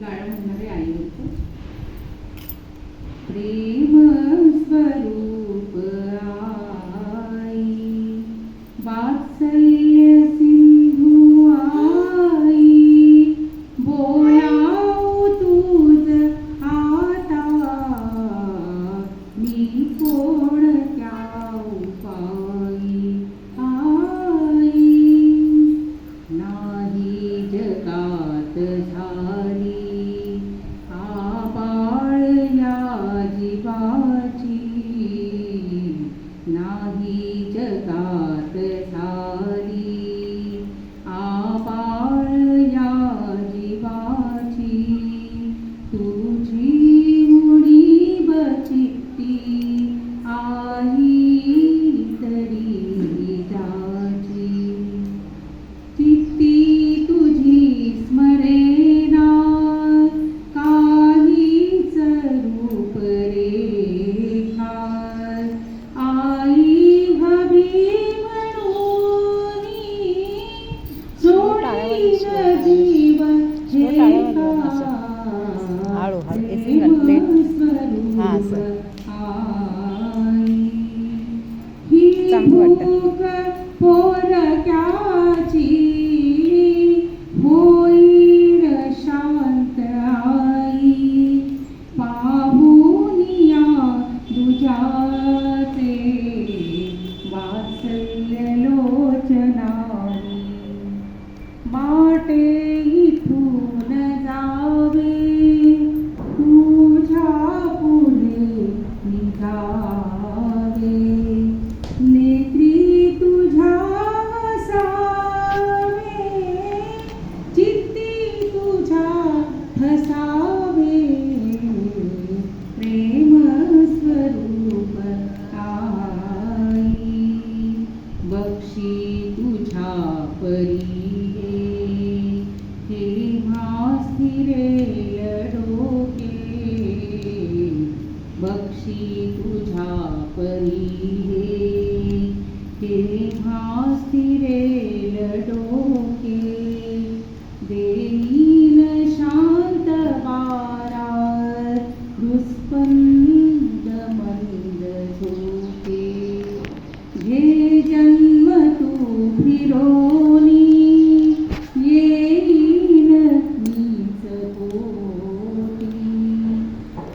गाणं म्हणणारे आई होतं प्रेम स्वरूप नाही चांगलं वाटतं. पोरक्याची शांत आई तुझ्या परी हे भास्तिरे डोके बक्षी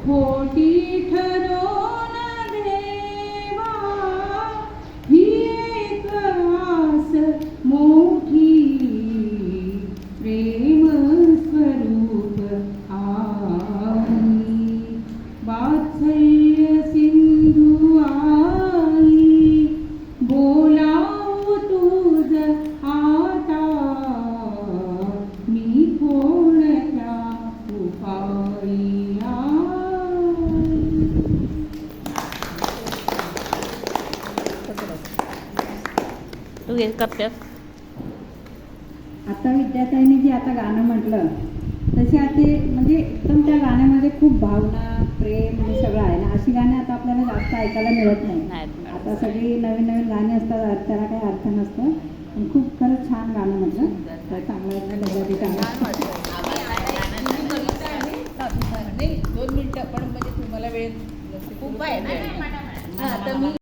Holy तू घे कप्प्यात आता विद्याताईने जे आता गाणं म्हटलं तसे आता म्हणजे एकदम त्या गाण्यामध्ये खूप भावना प्रेम हे सगळं आहे ना अशी गाणी आता आपल्याला जास्त ऐकायला मिळत नाही. आता सगळी नवीन नवीन गाणी असतात त्याला काही अर्थ नसतं. पण खूप खरंच छान गाणं म्हटलं. तर चांगलं दोन मिनिटं पण म्हणजे तुम्हाला वेळ खूप आहे ना.